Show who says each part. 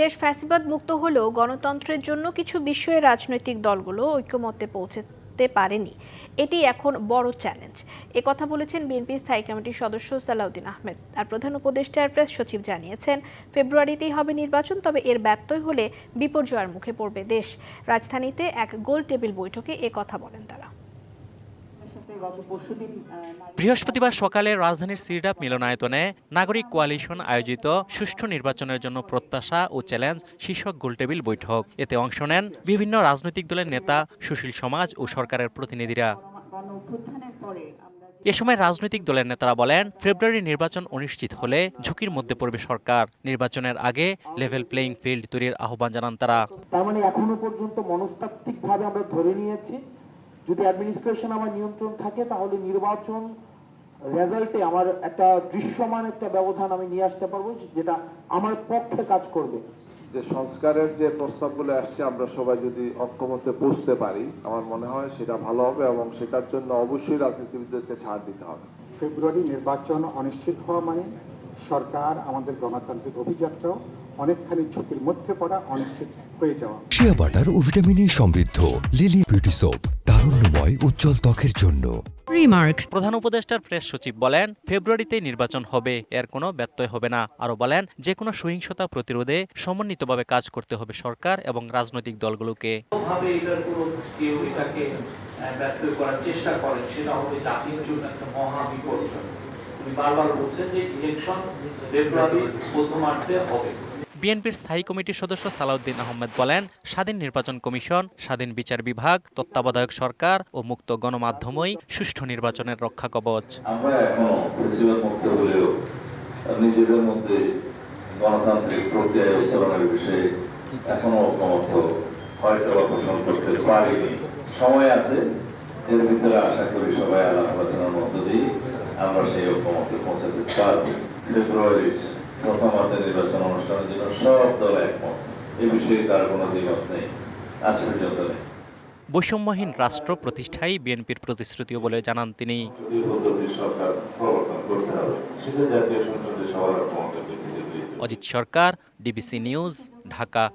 Speaker 1: দেশ ফ্যাসিবাদ মুক্ত হলেও গণতন্ত্রের জন্য কিছু বিষয়ে রাজনৈতিক দলগুলো ঐক্যমত্যে পৌঁছতে পারেনি। এটি এখন বড় চ্যালেঞ্জ। এ কথা বলেছেন বিএনপি স্থায়ী কমিটির সদস্য সালাউদ্দিন আহমেদ। আর প্রধান উপদেষ্টার প্রেস সচিব জানিয়েছেন, ফেব্রুয়ারিতেই হবে নির্বাচন, তবে এর ব্যত্যয় হলে বিপর্যয়ের মুখে পড়বে দেশ। রাজধানীতে এক গোল টেবিল বৈঠকে এ কথা বলেন তারা।
Speaker 2: বৃহস্পতিবার সকালে রাজধানীর সিরডাপ মিলনায়তনে নাগরিক কোয়ালিশন আয়োজিত সুষ্ঠু নির্বাচনের জন্য প্রত্যাশা ও চ্যালেঞ্জ শীর্ষক গোলটেবিল বৈঠক। এতে অংশ নেন বিভিন্ন রাজনৈতিক দলের নেতা সুশীল সমাজ ও সরকারের প্রতিনিধিরা। এ সময় রাজনৈতিক দলের নেতারা বলেন ফেব্রুয়ারি নির্বাচন অনিশ্চিত হলে ঝুঁকির মধ্যে পড়বে সরকার। নির্বাচনের আগে লেভেল প্লেইং ফিল্ড তৈরির আহ্বান জানান তারা।
Speaker 3: তার মানে এখনও পর্যন্ত মনস্তাত্ত্বিক ভাবে আমরা ধরে নিয়েছি যদি অ্যাডমিনিস্ট্রেশন আমার নিয়ন্ত্রণ থাকে তাহলে নির্বাচন রেজাল্টে আমার একটা দৃশ্যমান একটা ব্যবধান আমি নিয়ে আসতে পারব যেটা আমার পক্ষে কাজ করবে।
Speaker 4: যে সংস্কারের যে প্রস্তাবগুলো আসছে আমরা সবাই যদি অক্ষমতে পৌঁছতে পারি আমার মনে হয় সেটা ভালো হবে এবং সেটার জন্য অবশ্যই রাজনীতিবিদদেরকে ছাড় দিতে হবে।
Speaker 5: ফেব্রুয়ারি নির্বাচন অনিশ্চিত হওয়া মানে সরকার আমাদের গণতান্ত্রিক অভিযাত্রাও অনেকখানি ঝুঁকির মধ্যে পড়া অনিশ্চিত হয়ে যাওয়া।
Speaker 6: শিয়া বাটার ও ভিটামিনে সমৃদ্ধ লিলি বিউটি সোপ তারুণ্যময় উজ্জ্বল ত্বকের জন্য।
Speaker 7: Remark.
Speaker 2: প্রধান উপদেষ্টার প্রেস সচিব বলেন ফেব্রুয়ারিতে নির্বাচন হবে এর কোনো ব্যত্যয় হবে না। আরও বলেন যে কোনো সহিংসতা প্রতিরোধে সমন্বিতভাবে কাজ করতে হবে সরকার এবং রাজনৈতিক দলগুলোকে।
Speaker 8: ভাবে এটার কোনো কেউ এটাকে আহ, ব্যর্থ করার চেষ্টা করেন সেটা হবে জাতির জন্য একটা মহা বিপর্যয়। বারবার বলছেন যে ইলেকশন ফেব্রুয়ারি প্রথমার্ধে হবে।
Speaker 2: বিএনপির স্থায়ী কমিটির সদস্য সালাউদ্দিন আহমেদ বলেন, স্বাধীন নির্বাচন কমিশন, স্বাধীন বিচার বিভাগ, তত্ত্বাবধায়ক সরকার ও মুক্ত গণমাধ্যমই সুষ্ঠু নির্বাচনের রক্ষা কবচ।
Speaker 9: আমরা সেই ঐকমত্যে পৌঁছাতে ফেব্রুয়ারির প্রথমার্ধে নির্বাচন অনুষ্ঠানের জন্য সব দল একমত। এ বিষয়ে তার কোনো দ্বিমত নেই। আজ পর্যন্ত নেই।
Speaker 2: বৈষম্যহীন রাষ্ট্র প্রতিষ্ঠাই বিএনপির প্রতিশ্রুতিও বলে জানান তিনি। Ajit Sarkar DBC news Dhaka.